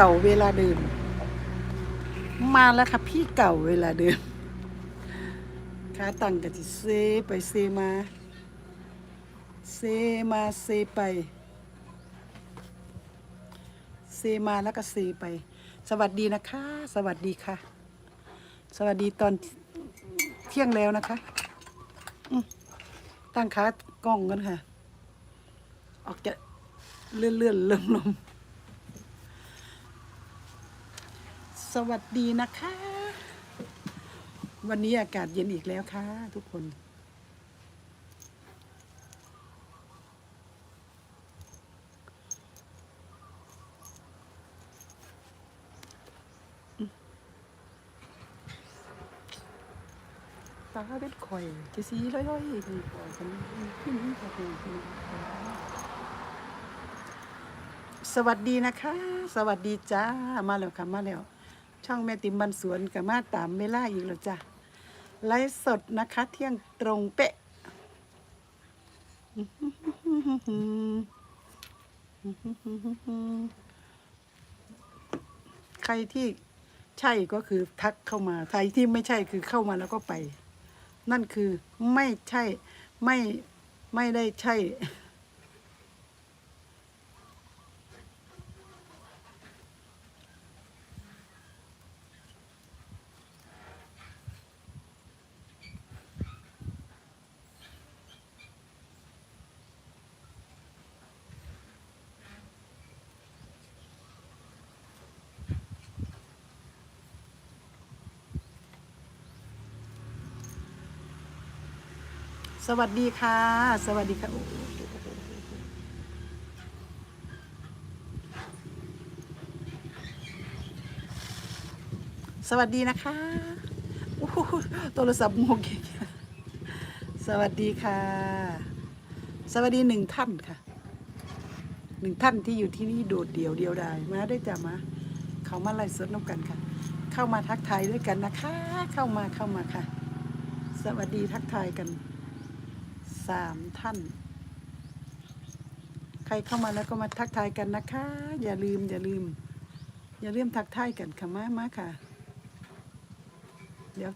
เก่าเวลาเดิม มาแล้วค่ะพี่เก่าเวลาเดิมขาตั้งกันที่เซไปเซมาเซมาเซไปเซมาแล้วก็เซไป สวัสดีนะคะ สวัสดีค่ะ สวัสดีตอนเที่ยงแล้วนะคะตั้งขากล้องกันค่ะ ออกจะเลื่อนเลื่อนลมลม สวัสดีนะคะ วันนี้อากาศเย็นอีกแล้วค่ะ ทุกคน ตาเป็นข่อยจะสีร้อยๆดีกว่ากันขึ้นนี่ค่ะคุณสวัสดีนะคะ สวัสดีจ้า มาแล้วค่ะ มาแล้ว ช่องแม่ติ๋มบันสวนกับมาตามเวลาอีกแล้วจ้ะไลฟ์สดนะคะเที่ยงตรงเป๊ะใครที่ใช่ก็คือทักเข้ามาใครที่ไม่ใช่คือเข้ามาแล้วก็ไป นั่นคือไม่ใช่ไม่ไม่ได้ใช่ สวัสดีค่ะ สวัสดีค่ะสวัสดีนะคะโอ้โหโทรศัพท์งงอีกสวัสดีค่ะ สวัสดีหนึ่งท่านค่ะหนึ่งท่านที่อยู่ที่นี่โดดเดี่ยวเดียวดายมาได้จ้ะมา เขามาไล่สดน้ำกันค่ะ เข้ามาทักทายด้วยกันนะคะ เข้ามาเข้ามาค่ะ สวัสดีทักทายกัน สามท่าน ใครเข้ามาแล้วก็มาทักทายกันนะคะ อย่าลืม อย่าลืม อย่าลืมทักทายกันค่ะมามาค่ะ เดี๋ยว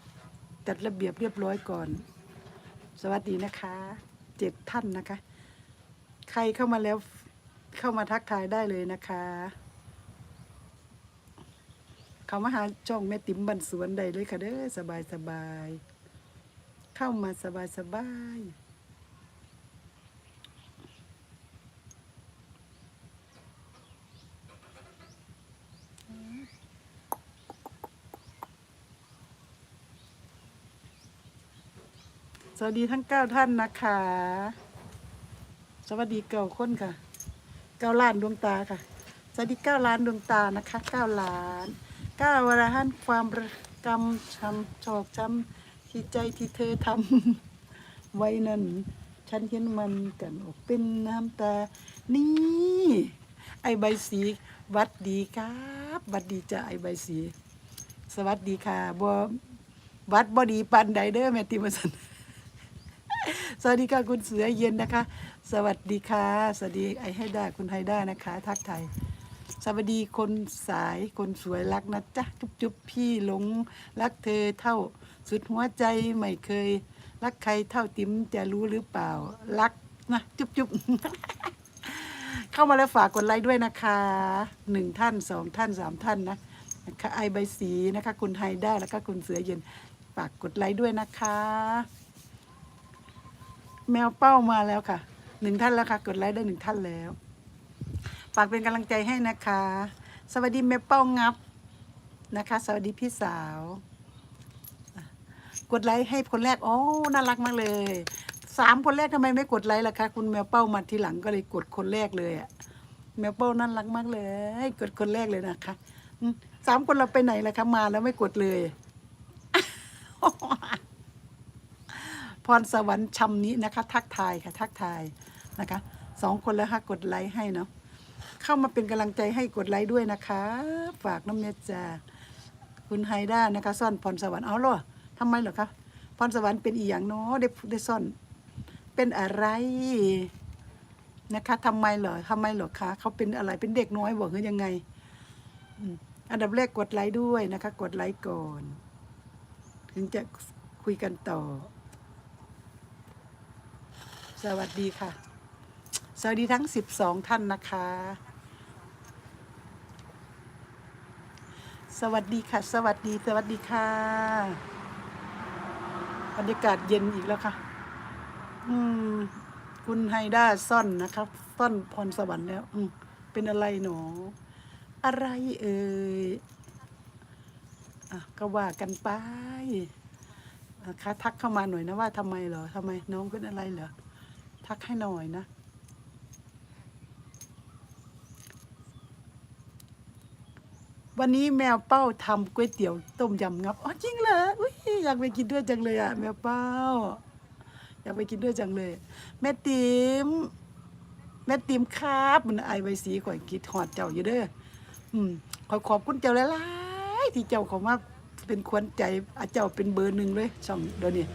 จัดระเบียบเรียบร้อยก่อน สวัสดีนะคะเจ็ดท่านนะคะ ใครเข้ามาแล้วเข้ามาทักทายได้เลยนะคะ เขามาหาช่องแม่ติ๋มบันสวนได้เลยค่ะเด้อสบายสบายเข้ามาสบายสบาย สวัสดีทั้งเก้าท่านนะคะ สวัสดีเก้าคนค่ะ เก้าล้านดวงตาค่ะ สวัสดีเก้าล้านดวงตานะคะเก้าล้านเก้าวรหันความกรรมช้ำชอกช้ำที่ใจที่เธอทำไว้นั้นฉันเห็นมันกันออกเป็นน้ำตา นี่ ไอใบสีวัดดีครับวัดดีจ้ะไอใบสี สวัสดีค่ะบววัดบอดีปันไดเดอร์แมตติมาสัน สวัสดีค่ะคุณเสือเย็นนะคะ สวัสดีค่ะ สวัสดีไอให้ได้คุณไฮได้นะคะ ทักไทยสวัสดีคนสายคนสวยรักนะจ๊ะจุ๊บจุ๊บพี่หลงรักเธอเท่า สุดหัวใจไม่เคย รักใครเท่าติ๋มจะรู้หรือเปล่า รักนะจุ๊บจุ๊บเข้ามาแล้วฝากกดไลค์ด้วยนะคะหนึ่งท่านสองท่านสามท่านนะนะคะไอใบสีนะคะ คุณไฮด้าแล้วก็คุณเสือเย็นฝากกดไลค์ด้วยนะคะ แมวเป้ามาแล้วค่ะหนึ่งท่านแล้วค่ะ กดไลค์ได้หนึ่งท่านแล้ว ฝากเป็นกำลังใจให้นะคะ สวัสดีแมวเป้างับนะคะ สวัสดีพี่สาว กดไลค์ให้คนแรกโอ้น่ารักมากเลยสามคนแรกทำไมไม่กดไลค์ล่ะคะ คุณแมวเป้ามาทีหลังก็เลยกดคนแรกเลยอะแมวเป้าน่ารักมากเลย กดคนแรกเลยนะคะสามคนเราไปไหนล่ะคะมาแล้วไม่กดเลย พ รสวรรค์ชำนี้นะคะ ทักทายค่ะทักทายนะคะสองคนแล้วค่ะกดไลค์ให้เนาะเข้ามาเป็นกำลังใจให้กดไลค์ด้วยนะคะ ฝากน้ำเนยจ้าคุณไฮด้านะคะซ่อนพรสวรรค์เอาเหรอทำไมเหรอคะพรสวรรค์เป็นอีหยังเนาะได้ได้ซ่อนเป็นอะไรนะคะทำไมเหรอทำไมเหรอคะเขาเป็นอะไรเป็นเด็กน้อยบอกหรือยังไงอันดับแรกกดไลค์ด้วยนะคะ กดไลค์ก่อน ถึงจะคุยกันต่อ สวัสดีค่ะ สวัสดีทั้ง 12 ท่านนะคะ สวัสดีค่ะ สวัสดี สวัสดีค่ะบรรยากาศเย็นอีกแล้วค่ะ อืม คุณไฮด้าซ่อนนะครับซ่อนพรสวรรค์แล้ว อืมเป็นอะไรหนอ อะไรเอ่ยอะก็ว่ากันไปนะคะทักเข้ามาหน่อยนะว่าทำไมเหรอทำไมน้องเป็นอะไรเหรอ ทักให้หน่อยนะวันนี้แมวเป้าทำก๋วยเตี๋ยวต้มยำงับอ๋อจริงเหรออุ้ยอยากไปกินด้วยจังเลยอะแมวเป้า อยากไปกินด้วยจังเลย แม่ติ๋มแม่ติ๋มครับมันไอไวสีข่อยกิดหอดเจ้าอยู่เด้ออืมขอยขอบคุณเจ้าหลายๆที่เจ้าของมากเป็นควรใจอาเจ้าเป็นเบอร์หนึ่งเลยช่องเดี๋ยวนี้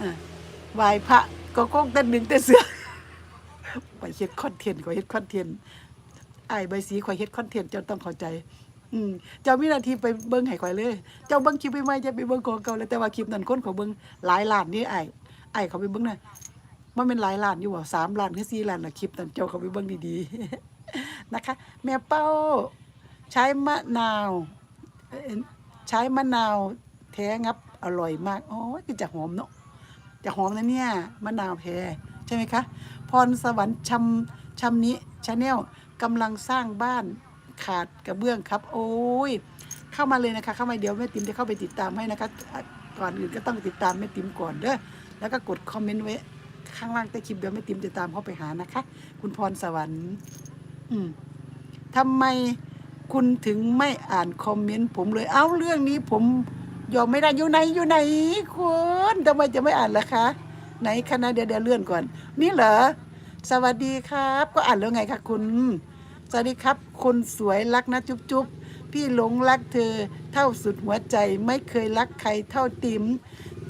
อ่าไหวพระ ก็ก้องแต่หนึ่งแต่เสือไปเฮ็ดคอนเทนต์ข่อยเฮ็ดคอนเทนต์ไอ้ใบสีข่อยเฮ็ดคอนเทนต์เจ้าต้องเข้าใจ อืมเจ้ามีหน้าที่ไปเบิ่งให้ข่อยเลย เจ้าเบิ่งคลิปไปไหมจะไปเบิ่งของเก่าเลยแต่ว่าคลิปนั้นคนเขาเบิ่งหลายล้านนี่ไอ้ไอ้เขาไปเบิ่งน่ะมันเป็นหลายล้านอยู่บ่สามล้านหรือสี่ล้านน่ะคลิปนั้นเจ้าเขาไปเบิ่งดีๆนะคะ แม่เป้าใช้มะนาวใช้มะนาวแท้งับอร่อยมาก โอ้ยคือจะหอมเนาะ จะหอมนะเนี่ยมะนาวแท้ใช่ไหมคะ พรสวรรค์ชำชำนี้ชาแนลกำลังสร้างบ้านขาดกระเบื้องครับ โอ้ย เข้ามาเลยนะคะ เข้ามาเดี๋ยวแม่ติ๋มจะเข้าไปติดตามให้นะคะอะก่อนอื่นก็ต้องติดตามแม่ติ๋มก่อนเด้อแล้วก็กดคอมเมนต์ไว้ข้างล่างใต้คลิปเดี๋ยวแม่ติ๋มจะตามเข้าไปหานะคะ คุณพรสวรรค์ อืมทำไมคุณถึงไม่อ่านคอมเมนต์ผมเลย เอ้าเรื่องนี้ผม ยอมไม่ได้อยู่ไหนอยู่ไหนคุณทำไมจะไม่อ่านล่ะคะ ไหนคณะเดี๋ยวเดี๋ยวเลื่อนก่อน นี่เหรอสวัสดีครับ ก็อ่านแล้วไงคะคุณสวัสดีครับ คนสวยรักนะจุ๊บจุ๊บพี่หลงรักเธอ เท่าสุดหัวใจไม่เคยรักใครเท่าติ๋ม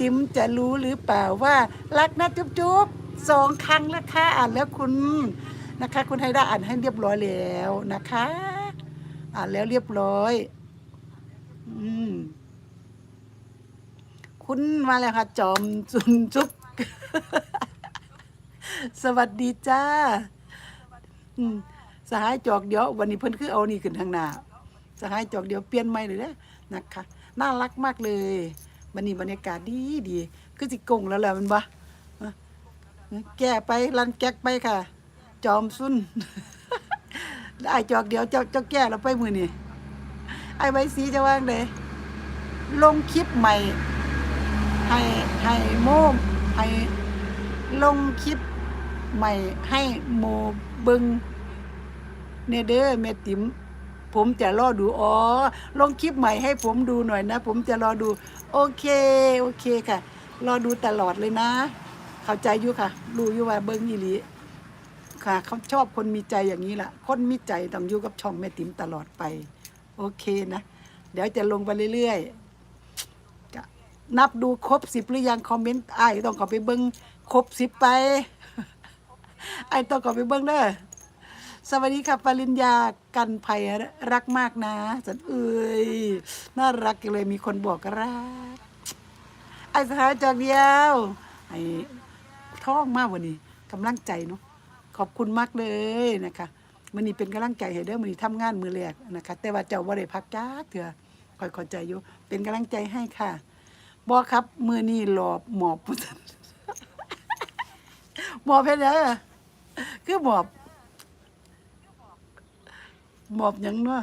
ติ๋มจะรู้หรือเปล่าว่า รักนะจุ๊บจุ๊บสองครั้งแล้วค่ะอ่านแล้วคุณนะคะ คุณไฮด้าอ่านให้เรียบร้อยแล้วนะคะ อ่านแล้วเรียบร้อย อืม คุณมาแล้วค่ะ จอมจุนจุ๊บสวัสดีจ้าสหายจอกเดียว วันนี้เพิ่นคือเอานี่ขึ้นทางหน้าสหายจอกเดียวเปลี่ยนใหม่เลยเด้อนะคะน่ารักมากเลยวันนี้บรรยากาศดีดีคือสิกงแล้วแหละมันบ่อะแก้ไปรันแก๊กไปค่ะ จอมซุนไอ้จอกเดียวเจ้าเจ้าแก้แล้วไปมือนี่ไอ้ใบสีจะว่างเลยลงคลิปใหม่ ให้ให้โมให้ลงคลิปใหม่ให้โมเบิงเนเด้อแม่ติ๋มผมจะรอดู อ๋อ ลงคลิปใหม่ให้ผมดูหน่อยนะ ผมจะรอดู โอเค โอเคค่ะ รอดูตลอดเลยนะ เข้าใจอยู่ค่ะ รู้อยู่ว่าเบิงอีหลีค่ะ เขาชอบคนมีใจอย่างนี้ล่ะ คนมีใจต้องอยู่กับช่องแม่ติ๋มตลอดไป โอเคนะ เดี๋ยวจะลงไปเรื่อยๆ นับดูครบสิบหรือยังคอมเมนต์ไอ้ต้องข้าไปเบิ้งครบสิบไปไอ้ต้องข้าไปเบิ้งเด้อสวัสดีค่ะปริญญากันภัยรักมากนะสันเอ้ยน่ารักเลยมีคนบอกรักไอ้สหายจอกเดียวไอ้ท้องมากวันนี้กำลังใจเนาะขอบคุณมากเลยนะคะมันนี้เป็นกำลังใจให้เด้อมันนี้ทำงานมือแรกนะคะ แต่ว่าเจ้าว่าได้พักจ้าเถื่อคอยขอใจอยู่เป็นกำลังใจให้ค่ะ บอครับมือนี้หลอบหมอบพุทธหมอบเพชรเด้อคือหมอบหมอบหยังเนาะ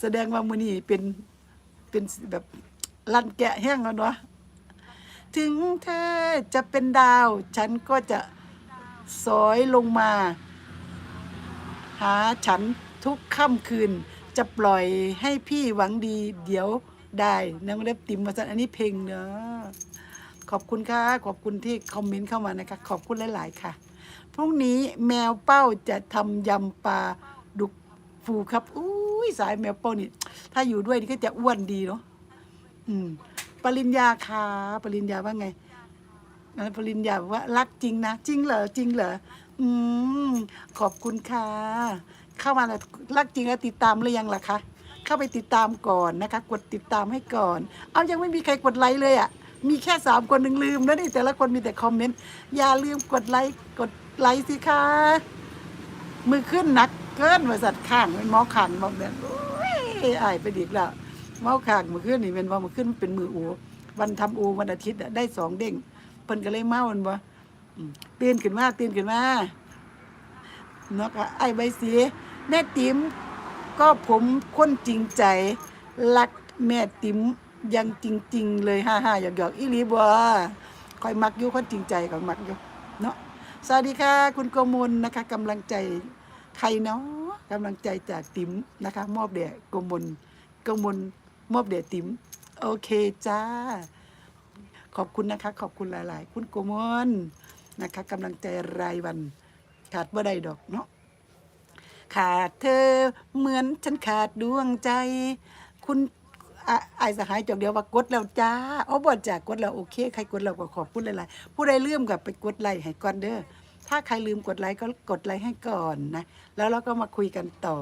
แสดงว่ามือนี้เป็นเป็นแบบลั่นแกะแห้งแล้วเนาะถึงเธอจะเป็นดาว ฉันก็จะสอยลงมา หาฉันทุกค่ำคืน จะปล่อยให้พี่หวังดี เดี๋ยว ได้นางเล็บติมมาสันอันนี้เพลงเนาะขอบคุณค่ะ ขอบคุณที่คอมเมนต์เข้ามานะคะ ขอบคุณหลาย ๆ ค่ะ พรุ่งนี้แมวเป้าจะทำยำปลาดุกฟูครับอุ้ยสายแมวเป้านี่ ถ้าอยู่ด้วยนี่ก็จะอ้วนดีเนาะอืม ปริญญาค่ะปริญญาว่าไงอ่าปริญญาบอกว่ารักจริงนะ จริงเหรอจริงเหรออืมขอบคุณค่ะ เข้ามาแล้วรักจริงแล้วติดตามหรือยังล่ะคะ เข้าไปติดตามก่อนนะคะ กดติดตามให้ก่อน เอายังไม่มีใครกดไลค์เลยอะ่ะ มีแค่สามคนหนึ่งลืมนะนี่แต่ละคนมีแต่คอมเมนต์ อย่าลืมกดไลค์กดไลค์สิคะมือขึ้นนักเกินบริษัทข้างเป็นหมอขังบอกเนี่ยโอ้ยอายไปดีกแล้วหมอขังมือขึ้นนี่เป็นว่ามือขึ้นเป็นมืออูวันทำอูวันอาทิตย์อะได้สองเด้งเพิ่นก็เลยเมามันบ่อืมตื่นขึ้นมาตื่นขึ้นมาเนาะค่ะไอ้ใบสีแม่ติ๋ม ก็ผมคนจริงใจ รักแม่ติ๋มอยังจริง ๆ เลยฮ่าฮ่าหยอกหยอกอีลีบัวคอยมักอยู่คนจริงใจก็มักอยู่เนาะสวัสดีค่ะ คุณโกมลนะคะกำลังใจใครเนาะกำลังใจจากติ๋มนะคะ มอบแด่โกมลโกมลมอบแด่ติ๋มโอเคจ้า ขอบคุณนะคะ ขอบคุณหลาย ๆ คุณโกมลนะคะกำลังใจรายวันขาดบ่ได้ดอกเนาะ ขาดเธอเหมือนฉันขาดดวงใจ คุณอะไอ้ายสหายจอกเดียวว่ากดแล้วจ้าอ๋อบ่จากกดแล้วโอเคใครกดแล้วก็ขอบคุณหลายๆผู้ใดลืมกับไปกดไลค์ให้ก่อนเด้อถ้าใครลืมกดไลค์ก็กดไลค์ให้ก่อนนะแล้วเราก็มาคุยกันต่อ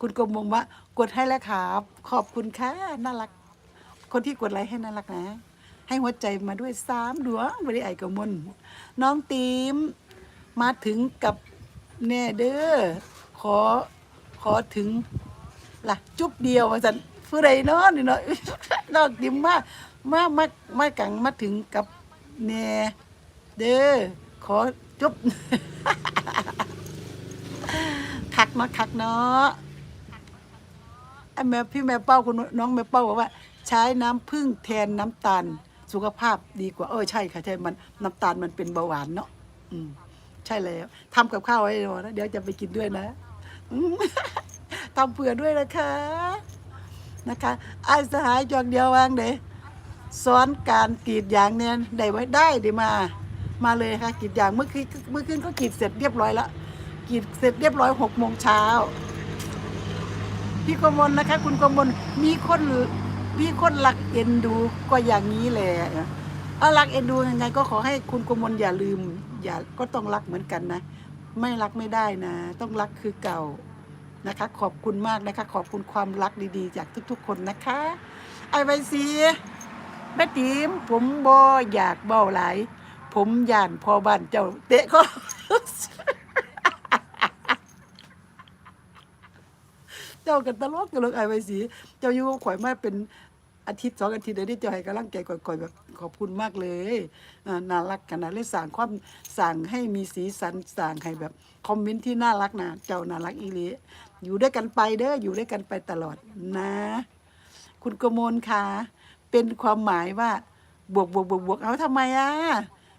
คุณกรมมงว่ากดให้แล้วครับขอบคุณค่ะน่ารัก คนที่กดไลค์ให้น่ารักนะ ให้หัวใจมาด้วยสามดวงบริไอกระมนน้องตีมมาถึงกับ แน่เด้อขอขอถึงล่ะจุ๊บเดียวว่าสันผู้ใดเนาะนี่เนาะนอกดิมมามามามากังมาถึงกับแน่เด้อขอจุ๊บคักเนาะคักเนาะไอแม่พี่แม่เป้าคุณน้องแม่เป้าบอกว่า ใช้น้ำผึ้งแทนน้ำตาล สุขภาพดีกว่า เออใช่ค่ะใช่มันน้ำตาลมันเป็นเบาหวานเนาะอืม ใช่แล้วทำกับข้าวไว้รอนะเดี๋ยวจะไปกินด้วยนะทำเผื่อด้วยนะคะนะคะไอ้สหายจอกเดียววางเด้สอนการกรีดยางเนี่ยได้ไว้ได้เดี๋ยวมา มาเลยค่ะกรีดยางเมื่อคืนเมื่อคืนก็กรีดเสร็จเรียบร้อยแล้วกรีดเสร็จเรียบร้อยหกโมงเช้าพี่กมลนะคะ คุณกมลมีคนมีคนรักเอ็นดูก็อย่างนี้แหละ เอารักเอ็นดูยังไงก็ขอให้คุณกมลอย่าลืม อย่าก็ต้องรักเหมือนกันนะ ไม่รักไม่ได้นะ ต้องรักคือเก่านะคะ ขอบคุณมากนะคะ ขอบคุณความรักดีๆ จากทุกๆ คนนะคะไอ้ใบสีแม่ติ๋มผมบออยากเบ้าหลาย ผมย่านพอบ้านเจ้าเตะก็เจ้ากันตลกกันเลยไอ้ใบสีเจ้าอยู่ข่อยมาเป็น อาทิตย์สองอาทิตย์เดี๋ยวนี้เจ้าให้กำลังใจก่อยๆแบบขอบคุณมากเลยน่ารักกันนะเลยสั่งความสั่งให้มีสีสันสั่งให้แบบคอมเมนต์ที่น่ารักนะเจ้าน่ารักอีหลีอยู่ด้วยกันไปเด้ออยู่ด้วยกันไปตลอดนะ คุณกมลค่ะเป็นความหมายว่าบวกบวกบวกบวกเอาทำไมอะ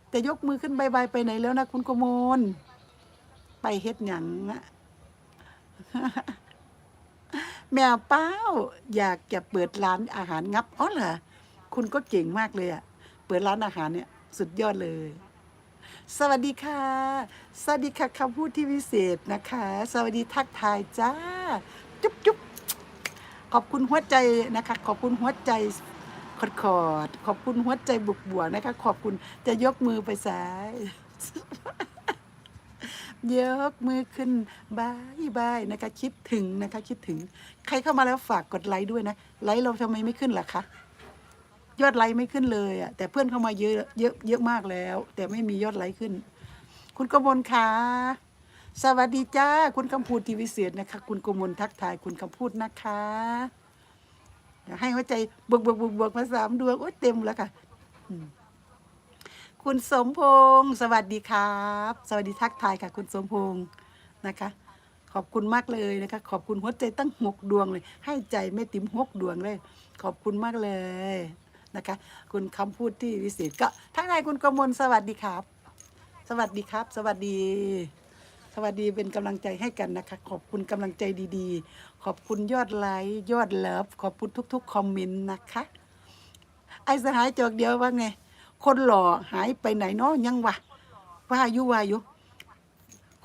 แต่ยกมือขึ้นบายบายไปไหนแล้วนะคุณกมลไปเฮ็ดหยังอะ แมวเป้า อยากจะเปิดร้านอาหารงับอ๋อเหรอคุณก็เก่งมากเลยอะเปิดร้านอาหารเนี่ยสุดยอดเลย สวัสดีค่ะ สวัสดีค่ะคำพูดที่วิเศษนะคะ สวัสดีทักทายจ้า จุ๊บจุ๊บขอบคุณหัวใจนะคะ ขอบคุณหัวใจขอดขอดขอบคุณหัวใจบุกบวกนะคะ ขอบคุณจะยกมือไปซ้าย ยกมือขึ้นบายบายนะคะคิดถึงนะคะคิดถึง ใครเข้ามาแล้วฝากกดไลค์ด้วยนะไลค์เราทำไมไม่ขึ้นล่ะคะยอดไลค์ไม่ขึ้นเลยอะแต่เพื่อนเข้ามาเยอะเยอะเยอะมากแล้ว แต่ไม่มียอดไลค์ขึ้น คุณกมลค่ะสวัสดีจ้า คุณคำพูดทีวิเศษนะคะ คุณกมลทักทายคุณคำพูดนะคะอยากให้หัวใจบวกบวกบวกบวกมาสามดวงโอ๊ยเต็มแล้วค่ะอืม คุณสมพงศ์สวัสดีครับ สวัสดีทักทายค่ะ คุณสมพงศ์นะคะ ขอบคุณมากเลยนะคะ ขอบคุณหัวใจตั้งหกดวงเลย ให้ใจแม่ติ๋มหกดวงเลย ขอบคุณมากเลยนะคะ คุณคำพูดที่วิเศษก็ทักทายคุณกมลสวัสดีครับ สวัสดีครับ สวัสดีสวัสดีเป็นกำลังใจให้กันนะคะ ขอบคุณกำลังใจดีๆ ขอบคุณยอดไลค์ยอดเลิฟขอบคุณทุกๆคอมเมนต์นะคะ ไอ้สหายจอกเดียวว่าไง คนหล่อหายไปไหนเนาะยังวะว่าอยู่ว่าอยู่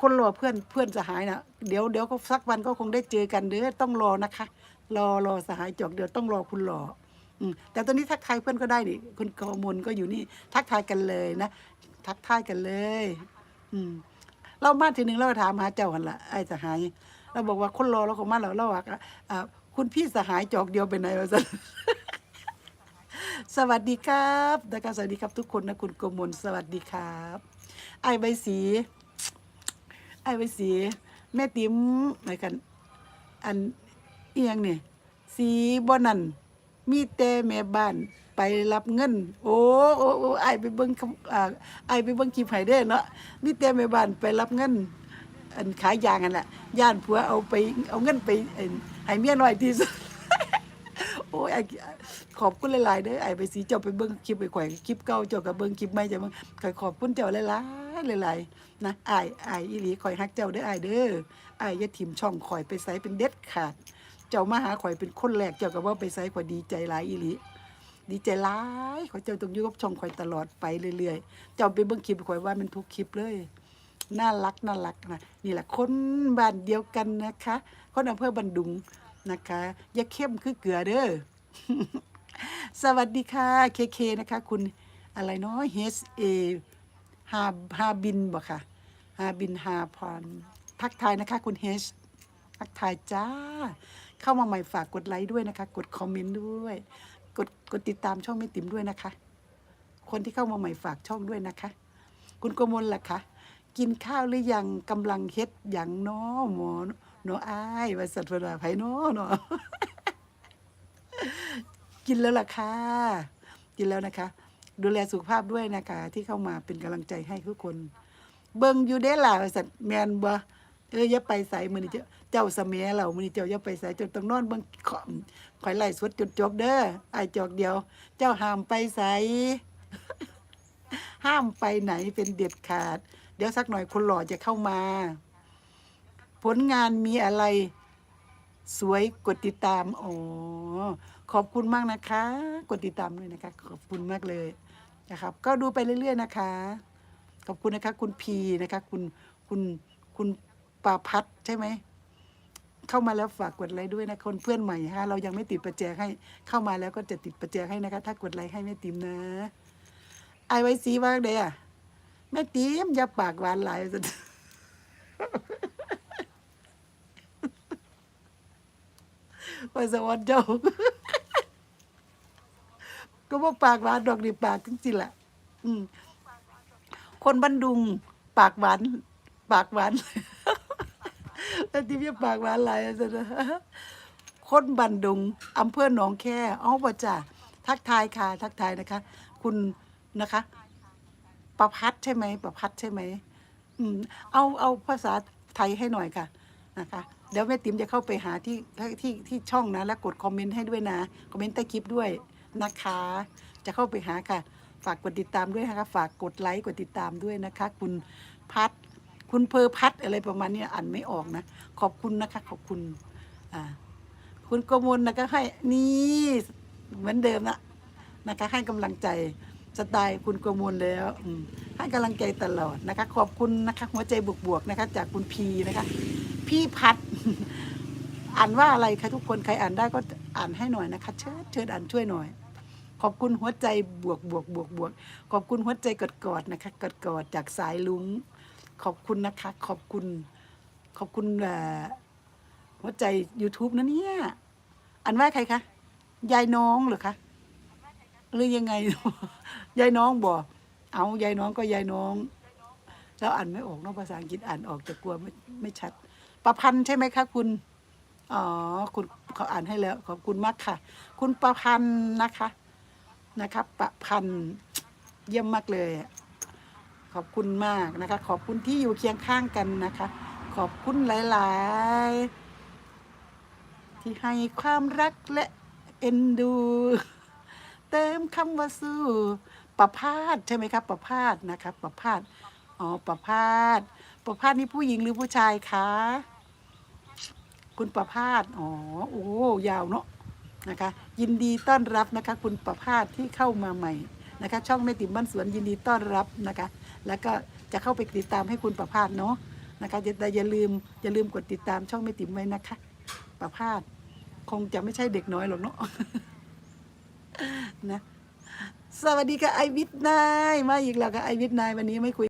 คนรอเพื่อนเพื่อนสหายนะเดี๋ยวเดี๋ยวก็สักวันก็คงได้เจอกันเด้อต้องรอนะคะ รอรอสหายจอกเดี๋ยวต้องรอคุณรออืมแต่ตอนนี้ทักทายเพื่อนก็ได้ดิคุณกอมลก็อยู่นี่ ทักทายกันเลยนะทักทายกันเลย อืม เรามาทีหนึ่งเราถามหาเจ้าหันละไอ้สหายเราบอกว่าคนรอเราของมาแล้วเราว่าอ่าคุณพี่สหายจอกเดียวเป็นไงวะสัน สวัสดีครับนะคะสวัสดีครับทุกคนนะคุณโกมลสวัสดีครับ ไอใบสี ไอใบสี แม่ติ๋มไหนกัน อันเอียงเนี่ยสีบ่นั่นมีแต่แม่บ้านไปรับเงิน โอ้โอ้โอ้ไอไปเบิ่งคำอ่าไอายไปเบิ่งคลิปไผเด้เนาะมีแต่แม่บ้านไปรับเงิน อันขายยางอันแหละย่านผัวเอาไปเอาเงินไปให้เมียน้อยที่สุด โอ้ยไอขอบคุณหลายๆเด้อไอไปสีเจ้าไปเบิ่งคลิปไปข่อยคลิปเก่าเจ้าก็เบิ่งคลิปใหม่เจ้าเบิ่งข่อยขอบคุณเจ้าหลายๆหลายๆนะไอ้ายอ้ายอีหลีข่อยฮักเจ้าเด้อไอเด้ออ้ายอย่าถิ่มช่องข่อยไปไสเป็นเด็ดขาด เจ้ามาหาข่อยเป็นคนแรกเจ้าก็ว่าไปไสข่อยดีใจหลายอีหลีดีใจหลายขอยเจ้าต้องอยู่กับช่องข่อยตลอดไปเรื่อยๆ เจ้าไปเบิ่งคลิปข่อยว่ามันทุกคลิปเลย น่ารักน่ารักนะนี่แหละคนบ้านเดียวกันนะคะ คนอำเภอบันดุง นะคะ อย่าเข้มคือเกลือเด้อสวัสดีค่ะเคเคนะคะ คุณอะไรเนาะเฮสเอฮาฮาบินบ่ค่ะฮาบินฮาพรทักทายนะคะ คุณเฮสทักทายจ้า เข้ามาใหม่ฝากกดไลค์ด้วยนะคะ กดคอมเมนต์ด้วย กดกดติดตามช่องแม่ติ๋มด้วยนะคะ คนที่เข้ามาใหม่ฝากช่องด้วยนะคะ คุณกมลล่ะคะกินข้าวหรือยังกำลังเฮ็ดอย่างน้อหมอ เนาะอ้ายว่าสัตว์เวลาไผเนาะเนาะกินแล้วล่ะค่ะ กินแล้วนะคะ ดูแลสุขภาพด้วยนะคะ ที่เข้ามาเป็นกำลังใจให้ทุกคน เบิ่งอยู่เด้ล่ะสัตว์แมนบ่เอออย่าไปใส่มือนี้เจ้าเจ้าสเมัยเรามือนี้เจ้าอย่าไปใส่จนต้องนอนเบิ่งขอมข่อยไล่สดจนจบเด้อไอจอกเดียว เจ้าห้ามไปใส่ห้ามไปไหนเป็นเด็ดขาด เดี๋ยวสักหน่อยคนหล่อจะเข้ามา ผลงานมีอะไร สวยกดติดตามอ๋อขอบคุณมากนะคะ กดติดตามด้วยนะคะ ขอบคุณมากเลยนะครับ ก็ดูไปเรื่อย ๆ นะคะ ขอบคุณนะคะ คุณพีนะคะ คุณคุณคุณปาพัดใช่ไหมเข้ามาแล้วฝากกดไลค์ด้วยนะคนเพื่อนใหม่ฮะเรายังไม่ติดประแจให้เข้ามาแล้วก็จะติดประแจให้นะคะ ถ้ากดไลค์ให้แม่ติ๋มนะไอไว้สีว่างเด้อะแม่ติ๋มอย่าปากหวานหลาย ว่าสวัสดีเจ้า ก็บอกปากหวานดอกนี่ปากจริงๆแหละอืม คนบันดุง ปากหวาน ปากหวานแต่ที่พี่ปากหวานหลายสินะคนบันดุงอำเภอหนองแค่เอาบ่จ้าทักทายค่ะ ทักทายนะคะ คุณนะคะประพัดใช่ไหมประพัดใช่ไหมอืมเอาเอาภาษาไทยให้หน่อยค่ะนะคะ เดี๋ยวแม่ติ๋มจะเข้าไปหาที่ที่ที่ช่องนะ แล้วกดคอมเมนต์ให้ด้วยนะ คอมเมนต์ใต้คลิปด้วยนะคะ จะเข้าไปหาค่ะ ฝากกดติดตามด้วยนะคะ ฝากกดไลค์กดติดตามด้วยนะคะ คุณพัดคุณเพอพัดอะไรประมาณนี้อ่านไม่ออกนะ ขอบคุณนะคะ ขอบคุณอ่าคุณกมลนะคะให้นี่เหมือนเดิมนะนะคะ ให้กำลังใจสไตล์คุณกมลแล้วอืให้กำลังใจตลอดนะคะ ขอบคุณนะคะ หัวใจบวกๆนะคะ จากคุณพีนะคะ พี่พัด อ่านว่าอะไรคะทุกคนใครอ่านได้ก็อ่านให้หน่อยนะคะเชิญเชิญอ่านช่วยหน่อย ขอบคุณหัวใจบวกบวกบวกบวกขอบคุณหัวใจกอดกอดนะคะกอดกอดจากสายลุง ขอบคุณนะคะ ขอบคุณ ขอบคุณหัวใจ YouTube นะเนี่ยอ่านว่าใครคะยายน้องหรือคะหรือยังไงยายน้องบอกเอายายน้องก็ยายน้อง แล้วอ่านไม่ออกนอะภาษาอังกฤษอ่านออกแต่กลัวไม่ไม่ชัด ประพันธ์ใช่ไหมคะคุณ อ๋อ คุณเขาอ่านให้แล้ว ขอบคุณมากค่ะ คุณประพันธ์นะคะ นะครับประพันธ์เยี่ยมมากเลย ขอบคุณมากนะคะ ขอบคุณที่อยู่เคียงข้างกันนะคะ ขอบคุณหลาย ๆ ที่ให้ความรักและเอ็นดู เติมคำว่าสู้ประพาสใช่ไหมครับประพาสนะครับประพาสอ๋อประพาสประพาสนี่ผู้หญิงหรือผู้ชายคะ คุณประพาสอ๋อโอ้ยาวเนาะนะคะ ยินดีต้อนรับนะคะ คุณประพาสที่เข้ามาใหม่นะคะ ช่องแม่ติ๋มบ้านสวนยินดีต้อนรับนะคะ แล้วก็จะเข้าไปติดตามให้คุณประพาสเนาะนะคะแต่อย่าลืมอย่าลืมกดติดตามช่องแม่ติ๋มไว้นะคะ ประพาสคงจะไม่ใช่เด็กน้อยหรอกเนาะนะสวัสดีค่ะไอวิทนายมาอีกแล้วค่ะไอวิทนายวันนี้ไม่คุย